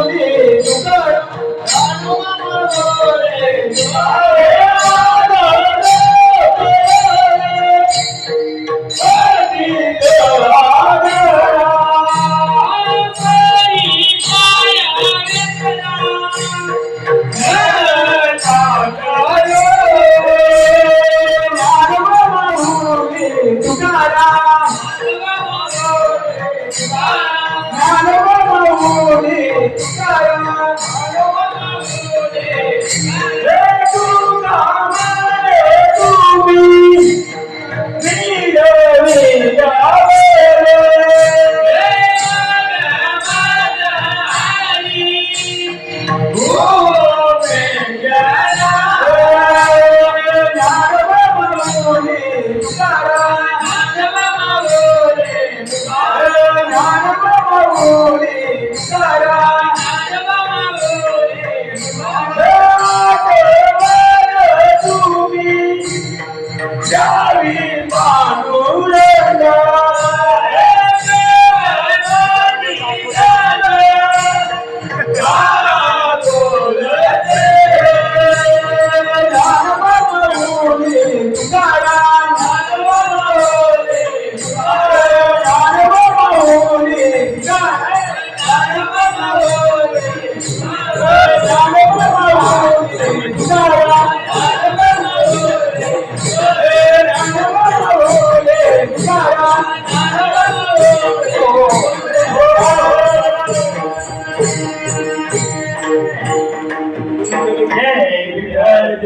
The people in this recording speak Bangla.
Tara. Obrigado. Hey, because